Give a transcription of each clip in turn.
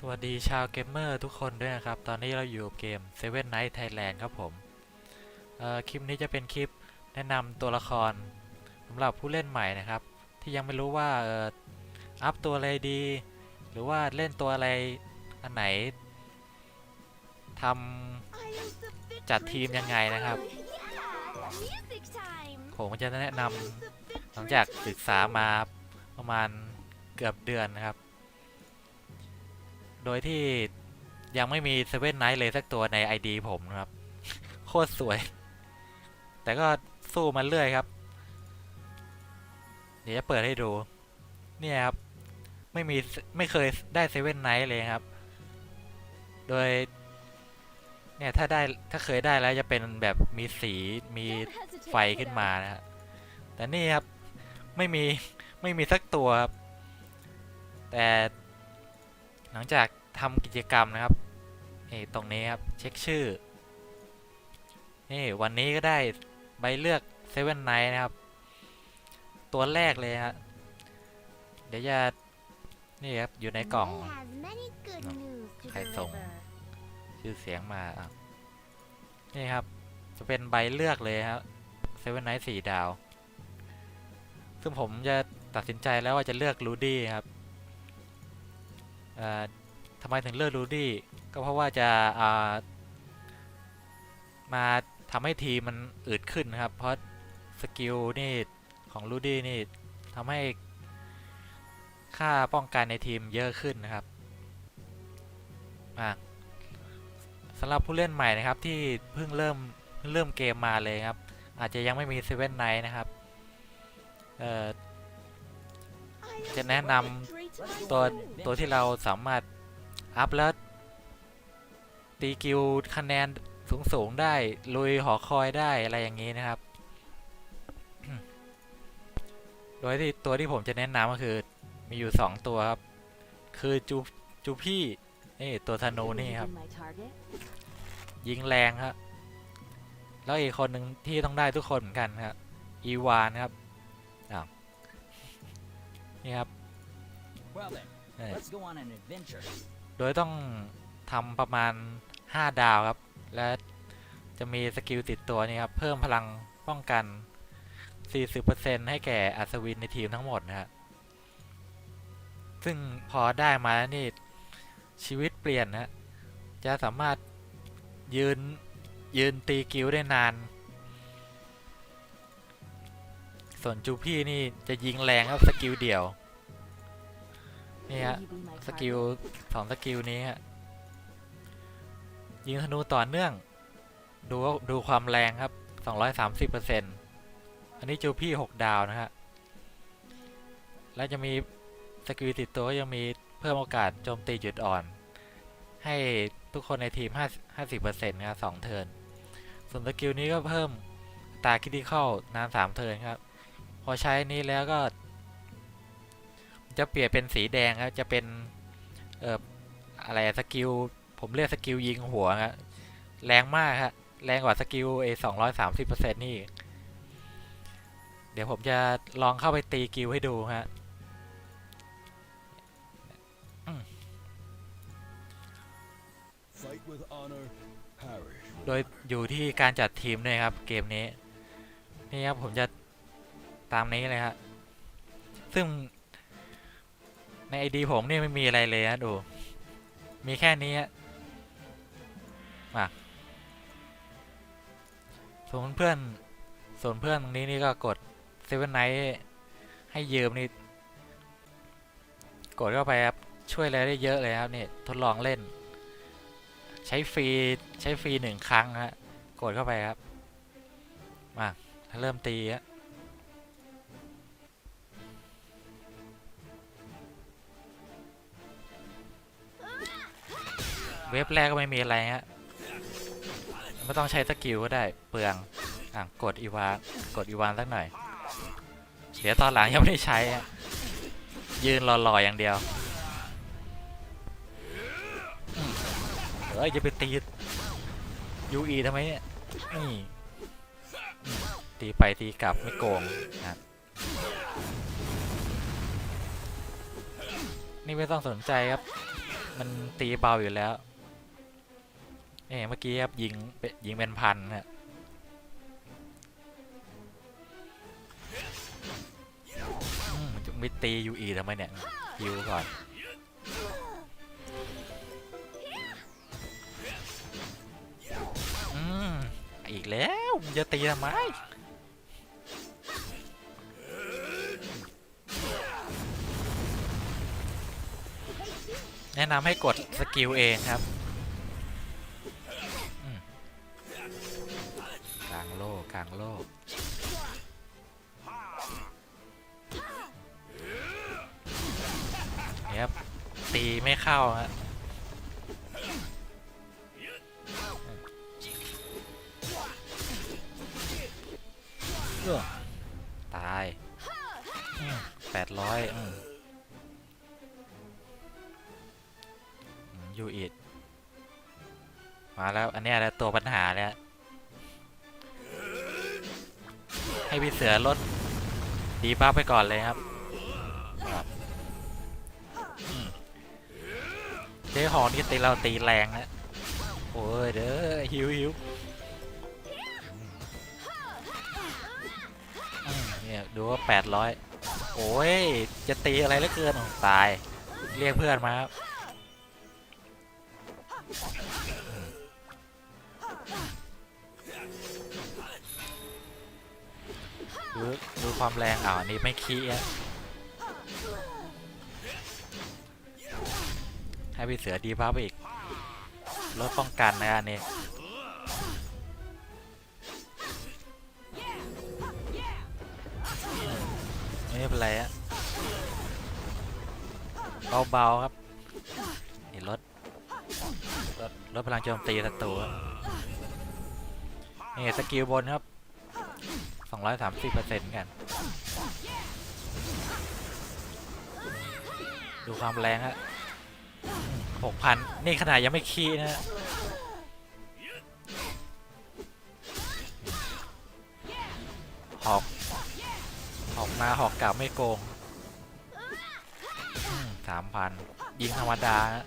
สวัสดีชาวเกมเมอร์ทุกคนด้วยนะครับ ตอนนี้เราอยู่กับเกม Seven Night Thailand ครับผมคลิปนี้จะเป็นคลิปแนะนำตัวละครสำหรับผู้เล่นใหม่นะครับ ที่ยังไม่รู้ว่าอ,อัพตัวอะไรดี หรือว่าเล่นตัวอะไรอันไหนทำจัดทีมยังไงนะครับผมจะแนะนำหลังจากศึกษามาประมาณเกือบเดือนนะครับ โดยที่ยังไม่มีเซเว่นไนท์เลยสักตัวใน ID ผมนะครับ โคตรสวย แต่ก็สู้มันเรื่อยครับ เดี๋ยวจะเปิดให้ดู เนี่ยครับ ไม่มีไม่เคยได้เซเว่นไนท์เลยครับ โดย เนี่ยถ้าได้ถ้าเคยได้แล้วจะเป็นแบบมีสีมีไฟขึ้นมานะฮะแต่นี่ครับไม่มีไม่มีสักตัวครับแต่หลังจาก ทำกิจกรรมนะครับนี่ตรงนี้ครับเช็คชื่อนี่วันนี้ก็ได้ใบเลือกเซเว่นไนนะครับ ตัวแรกเลยฮะเดี๋ยวจะนี่ครับอยู่ในกล่องใครส่งชื่อเสียงมาอะนี่ครับ จะเป็นใบเลือกเลยครับเซเว่นไนท์สี่ดาว ซึ่งผมจะตัดสินใจแล้วว่าจะเลือกรูดี้ครับเอ่อทำไมถึงเลือกรูดี้ก็เพราะว่าจะามาทำให้ทีมมันอืดขึ้นนะครับ เพราะสกิลนี่ของรูดี้นี่ทำให้ค่าป้องกันในทีมเยอะขึ้นนะครับอะสำหรับผู้เล่นใหม่นะครับที่เพิ่งเริ่มเริ่มเกมมาเลยครับ อาจจะยังไม่มีเซเว่นไนท์นะครับจะแนะนำตัวตัวที่เราสามารถ อัพแล้ว ตีกิลคะแนนสูงสูงๆได้ ลุยหอคอยได้อะไรอย่างนี้นะครับ โดยที่ตัวที่ผมจะแนะนำก็คือ มีอยู่ 2 ตัวครับ คือจูจูพี่นี่ตัวธนูนี่ครับ ยิงแรงครับแล้วอีกคนหนึ่งที่ต้องได้ทุกคนเหมือนกันครับอีวานครับอ้าวนี่ครับ โดยต้องทำประมาณ 5 ดาวครับ และจะมีสกิลติดตัวนี่ครับ เพิ่มพลังป้องกัน 40%ให้แก่อัศวินในทีมทั้งหมดนะฮะซึ่งพอได้มาแล้วนี่ชีวิตเปลี่ยนนะจะสามารถยืนยืนตีกิลได้นาน ส่วนจูพี่นี่จะยิงแรงครับสกิลเดี่ยว นี่ฮะสกิลสองสกิลนี้ฮะยิงธนูต่อเนื่อง ดูว่าดูความแรงครับ230%อันนี้จูพี่6ดาวนะฮะ แล้วจะมีสกิลติดตัวก็ยังมีเพิ่มโอกาสโจมตีจุดอ่อน ให้ทุกคนในทีม5 50%นะครับ2เทิร์นส่วนสกิลนี้ก็เพิ่มอัตราคิดที่เข้านาน3เทิร์นครับ พอใช้นี้แล้วก็ จะเปลี่ยนเป็นสีแดงครับจะเป็นเอ่ออะไรสกิลผมเรียกสกิลยิงหัวครับแรงมากครับแรงกว่าสกิลเอสองร้อยสามสิบเปอร์เซ็นต์นี่ เดี๋ยวผมจะลองเข้าไปตีกิลให้ดูฮะโดยอยู่ที่การจัดทีมด้วยครับ เกมนี้ นี่ครับผมจะตามนี้เลยครับซึ่ง ในไอดีผมนี่ไม่มีอะไรเลยนะดู มีแค่นี้ฮะมาส่วนเพื่อนส่วนเพื่อนตรงนี้นี่ก็กดเซเว่นไนท์ให้ยืมนี่กดเข้าไปครับ ช่วยอะไรได้เยอะเลยครับนี่ทดลองเล่น ใช้ฟรีใช้ฟรีหนึ่งครั้งฮะกดเข้าไปครับ มาถ้าเริ่มตีฮะ เว็บแรกก็ไม่มีอะไรฮะไม่ต้องใช้สกิลก็ได้เปลืองอะกดอีวานกดอีวานสักหน่อยเดี๋ยวตอนหลังยังไม่ได้ใช้ฮะยืนรอๆอย่างเดียวเอ้ยจะไปตียูอีทำไมเนี่ยนี่ตีไปตีกลับไม่โกงนะนี่ไม่ต้องสนใจครับ มันตีเบาอยู่แล้ว เอเมื่อกี้ครับยิงเป็นยิงเป็นพันนะมจะไม่ตียูอีทำไมเนี่ยฮิวก่อนอืมอีกแล้วจะตีทำไมแนะนำให้กดสกิลเองครับางโลก เนี่ยครับ ตีไม่เข้าฮะตายแปดร้อยยูอิดมาแล้ว อันนี้แหละตัวปัญหาแล้ว ให้พี่เสือลดดีบ้าไปก่อนเลยครับเจ๊หอนี่ตีเราตีแรงนะโอ้ยเด้อหิวหิวเนี่ยดูว่าแปดร้อยโอ้ย จะตีอะไรเหลือเกินอ๋อตาย เรียกเพื่อนมาครับ ความแรงอ่าวอันนี้ไม่ขี้ให้พี่เสือดีบ้าไปอีกลดป้องกันนะอันนี้ไม่เป็นไรอะเบาๆครับนี่ลดลดลดพลังโจมตีศัตรูนี่สกิลบนครับ สองร้อยสามสิบเปอร์เซ็นต์กัน ดูความแรงฮะหกพันนี่ขนาดยังไม่คีนะฮะหอกหอกมาหอกกลับไม่โกงสามพันยิงธรรมดาฮะ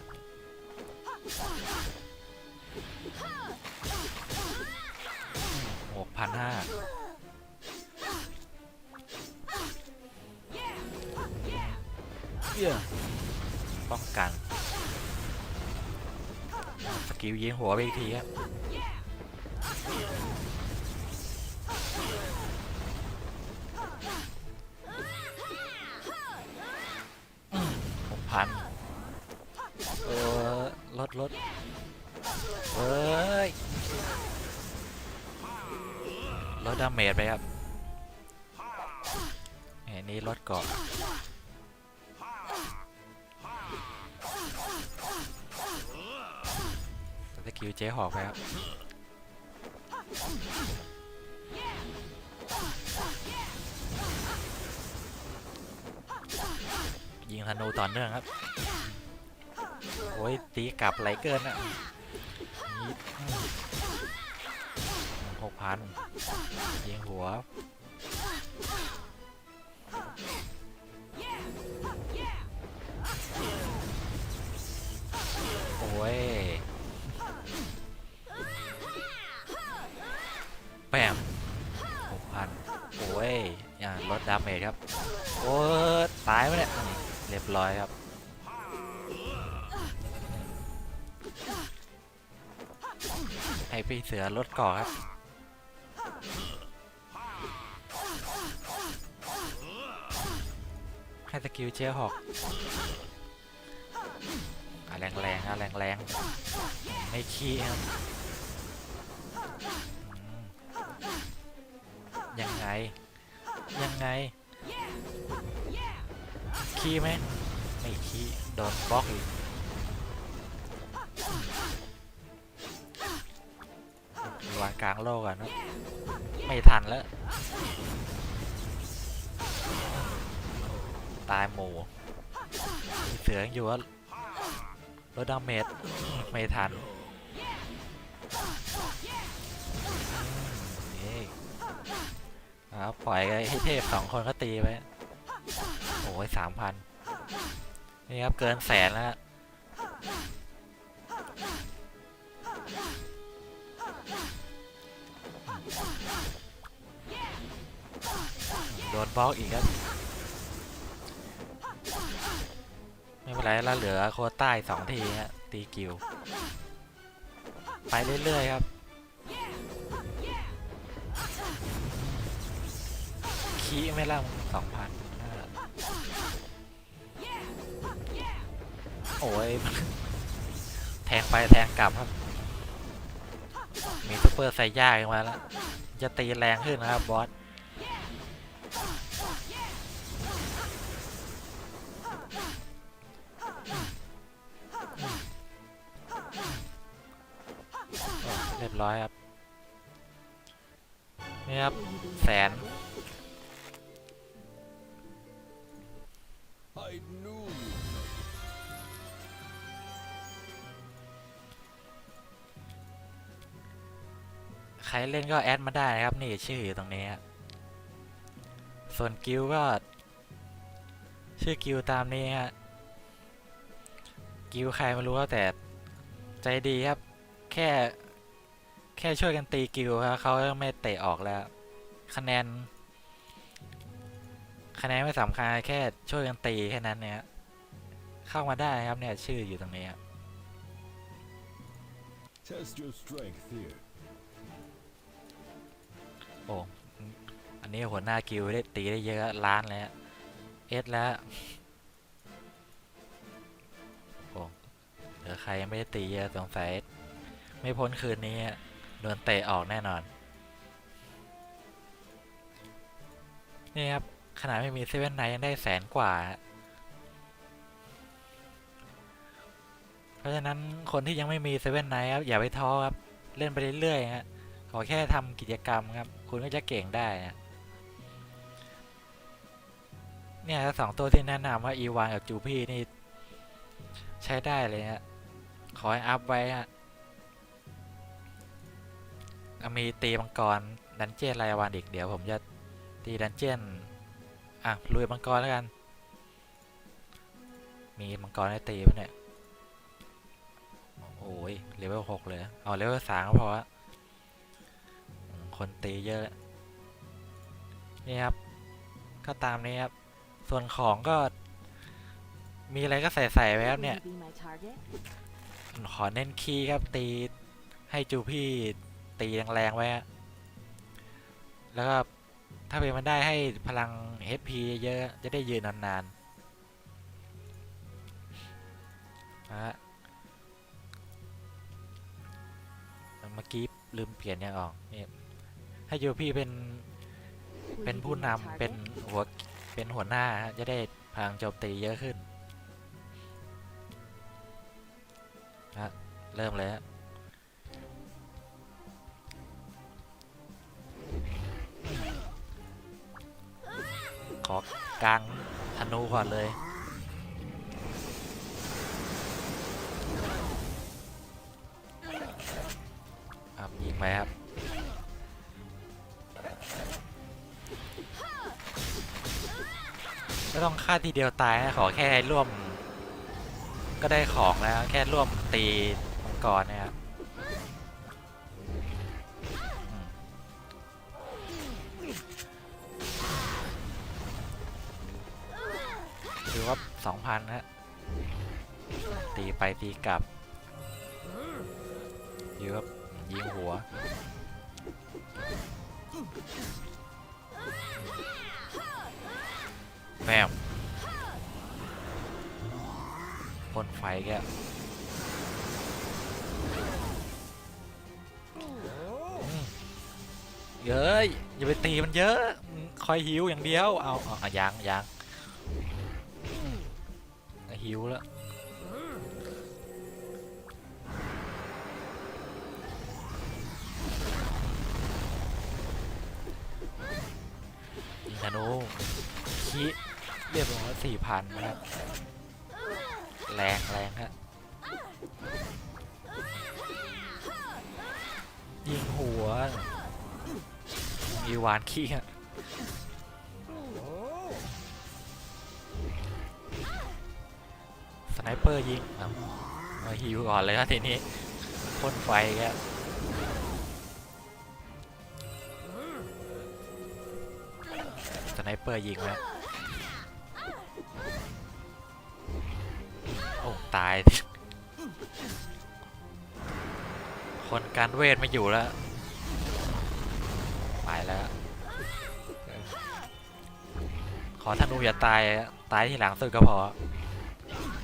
หกพันห้า ป้องกัน สกิลยิงหัวไปอีกทีครับหกพันเออลดลดเอ้ยลดดาเมจไปครับอันนี้ลดเกาะ กิลเจ๊หอกไปครับยิงธนูต่อเนื่องครับ โอ้ย ตีกลับไหลเกินอะหกพันยิงหัว ลดดาเมจครับ โอ้ตายไหมเนี่ย เรียบร้อยครับ ให้พี่เสือลดก่อครับให้สกิลเชียร์หอกอะแรงแรงอะแรงแรงไม่ขี้ครับยังไง ยังไง ขี้ไหมไม่ขี้โดนบล็อกอีกวางกลางโลกอะนะไม่ทันแล้ว ตายหมูมีเสืออยู่ว่าลดดาเมจไม่ทัน ครับปล่อยไอ้เทพสองคนก็ตีไปโอ้ยสามพันนี่ครับ เกินแสนแล้วโดนบล็อกอีกครับ ไม่เป็นไรแล้วเหลือโคต้าสองทีฮะตีกิว ไปเรื่อยๆครับ ขี้ไม่ล่าสองพันโอ้ย แทงไปแทงกลับครับ มีซุปเปอร์ไซย่าขึ้นมาแล้ว จะตีแรงขึ้นนะครับบอสเรียบร้อยครับ นี่ครับ แสน I knew you. ใครเล่นก็แอดมาได้นะครับ นี่ชื่ออยู่ตรงนี้ ส่วนกิลก็ ชื่อกิลตามนี้ฮะกิลใครไม่รู้ครับแต่ใจดีครับ แค่แค่ช่วยกันตีกิลครับเขาไม่เตะออกแล้ว คะแนน คะแนนไม่สำคัญแค่ช่วยกันตีแค่นั้นเนี่ยฮะเข้ามาได้ครับเนี่ยชื่ออยู่ตรงนี้ครับ Test your strength here. โอ้อันนี้หัวหน้ากิลด์ได้ตีได้เยอะล้านเลยฮะเอสแล้วโอ้เหลือใครยังไม่ได้ตีเยอะสงสัยไม่พ้นคืนนี้ฮะโดนเตะออกแน่นอน นี่ครับ ขนาดไม่มีเซเว่นไนยังได้แสนกว่า เพราะฉะนั้นคนที่ยังไม่มีเซเว่นไนครับอย่าไปท้อครับ เล่นไปเรื่อยๆฮะขอแค่ทำกิจกรรมครับ คุณก็จะเก่งได้นะเนี่ยสองตัวที่แนะนำว่าอีวานกับจูพี่นี่ ใช้ได้เลยฮะขอให้อัพไว้ฮะอะมีตีมังกรดันเจียนรายวันอีกเดี๋ยวผมจะตีดันเจียน อะลุยมังกรแล้วกัน มีมังกรให้ตีปะเนี่ยโอ้ยเลเวลหกเลยเอาเลเวลสามก็พอฮะคนตีเยอะนี่ครับ ก็ตามนี้ครับ ส่วนของก็ มีอะไรก็ใส่ใส่ไว้ครับเนี่ย ขอเน้นคีย์ครับตีให้จูพี่ตีแรงๆไว้ฮะแล้วก็ ถ้าเป็นมันได้ให้พลัง HP เยอะๆจะได้ยืนนานๆนะฮะเมื่อกี้ลืมเปลี่ยนยังออกนี่ให้จูพี่เป็น Will เป็น you ผู้ be นำ my เป็น target? หัวเป็นหัวหน้าฮะจะได้พลังโจมตีเยอะขึ้นฮะเริ่มเลยฮะ อกลางธนูก่อนเลยครับยิงไปครับไม่ต้องฆ่าทีเดียวตายนะขอแค่ร่วม ก็ได้ของแล้วแค่ร่วมตีมังกรนะครับ ตีไปตีกลับยิงครับยิงหัว แมวพ่นไฟแกเย้ยอย่าไปตีมันเยอะ คอยหิวอย่างเดียว เอาเอาอยังยังอะหิวแล้ว ยิงธนูคิเรียบร้อยสี่พันนะครับ แรงแรงฮะยิงหัวอีวานขี้ฮะสไนเปอร์ยิงเอามาฮิวก่อนเลยครับทีนี้พ่นไฟแกส นนเปอร์ยิงไว้ว โอ้ ตาย คนการเวทไม่อยู่แล้ว ไปแล้ว ขอธนูอย่าตาย ตายที่หลังสุดก็พอ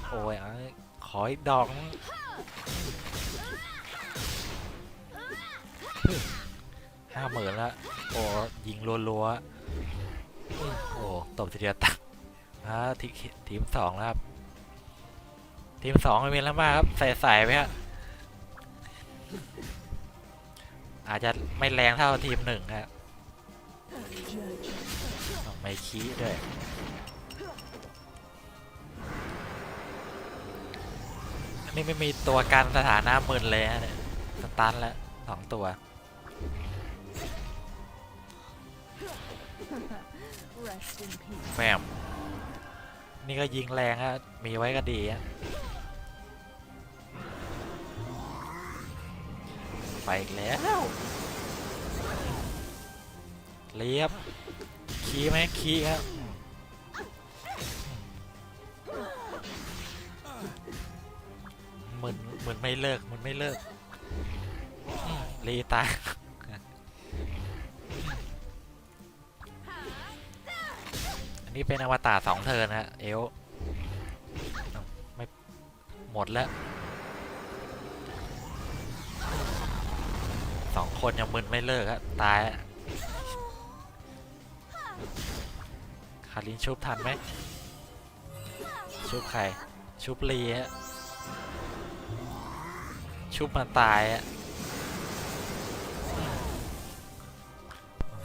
โอ้ย ขออีกดอกห้าหมื่นล้วโอ้ยิงรัวๆอื้อ โอ้ตบทีเดียวตักอ่าทีทีมสองแล้วครับ ทีมสองไม่มีแล้วมากครับ ใส่ใส่ไหมฮะอาจจะไม่แรงเท่าทีมหนึ่งครับไม่ขี้ด้วยอันนี้ไม่มีตัวกันสถานะมึนเลยฮะสตันแล้วสองตัว แหมมนี่ก็ยิงแรงฮะ มีไว้ก็ดีฮะ ไปอีกแล้ว เรียบขี้ไหมขี้ครับเหมึนเหมึนไม่เลิกมึนไม่เลิกรีตาย นนี้เป็นอวตารสองเทิร์นะเอลไม่หมดแล้วสองคนยังมึนไม่เลิกครับตายอะคารินชุบทันไหมชุบใคร ชุบลีฮะชุบมันตายอะ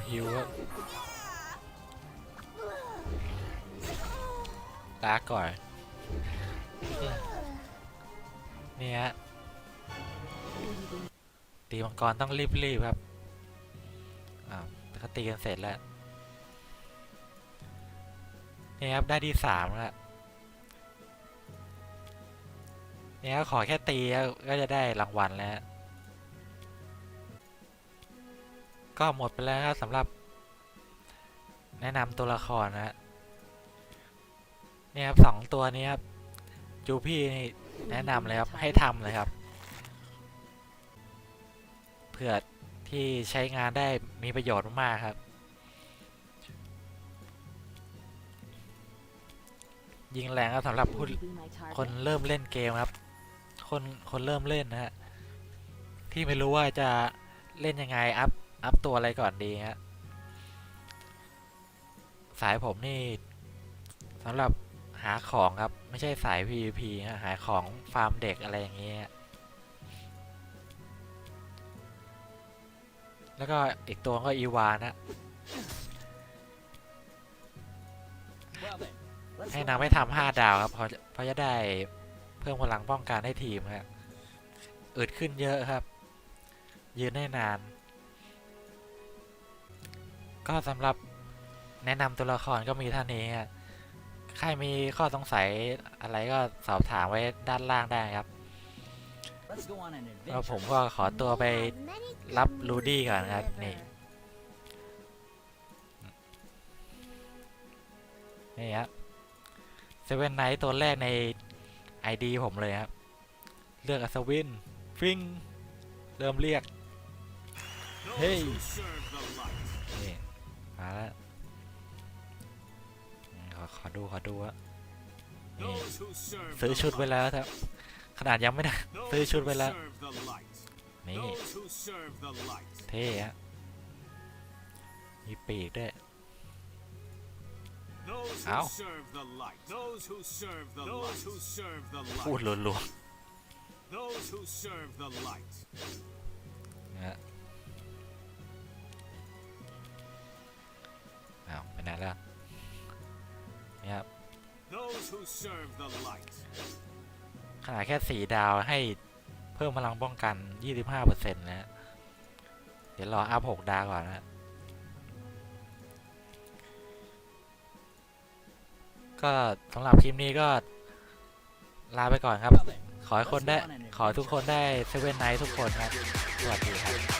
ฮิวครั บลาก่อนนี่ฮะตีมังกรต้องรีบๆครับอ้าวแต่ก็ตีกันเสร็จแล้วนี่ครับได้ที่สามแล้วนี่ครับขอแค่ตีก็จะได้รางวัลแล้ว ก็หมดไปแล้วครับสำหรับ แนะนำตัวละครนะฮะ เนี่ยครับสองตัวนี้ครับจูพี่นี่แนะนำเลยครับให้ทำเลยครับเพื่อที่ใช้งานได้มีประโยชน์มากๆครับ ยิงแรงครับสำหรับผู้คนเริ่มเล่นเกมครับ คนคนเริ่มเล่นนะฮะที่ไม่รู้ว่าจะเล่นยังไงอัพอัพตัวอะไรก่อนดีฮะสายผมนี่สำหรับ หาของครับ ไม่ใช่สาย PVP ฮะหาของฟาร์มเด็กอะไรอย่างเงี้ยแล้วก็อีกตัวก็อีวานะ ให้นางไม่ทำห้าดาวครับเพราะเพราะจะได้เพิ่มพลังป้องกันให้ทีมครับอึดขึ้นเยอะครับ ยืนได้นาน ก็สำหรับแนะนำตัวละครก็มีท่านี้ฮะ ใครมีข้อสงสัยอะไรก็สอบถามไว้ด้านล่างได้ครับ Let's go on an แล้วผม adventure. ก็ขอตัวไปรับรูดี้ก่อนครับนี่นี่ครับเซเว่นไนท์ตัวแรกใน ID ผมเลยครับ เลือกอัศวินฟิงเริ่มเรียก เฮ้ยนี่มาแล้วอืม ขอขอดูขอดูอะนี่ซื้อชุดไว้แล้วครับขนาดยังไม่ได้ซื้อชุดไว้แล้วนี่เท่ฮะมีปีกด้วย Ow. Ow. Those who serve the light. Those who serve the พูด light. รัว Those who serve the light. ๆนะฮะอ้าวไปไหนแล้วเนี่ยครับ Those who serve the light. ขนาดแค่สีดาวให้เพิ่มพลังป้องกัน 25%นะฮะเดี๋ยวรออัพ 6 ดาวก่อนนะฮะก็สำหรับคลิปนี้ก็ลาไปก่อนครับ Well then, ขอให้คนได้ Let's go on an ขอให้ทุกคนได้เซเว่นไนท์ทุกคนครับ สวัสดีครับ Those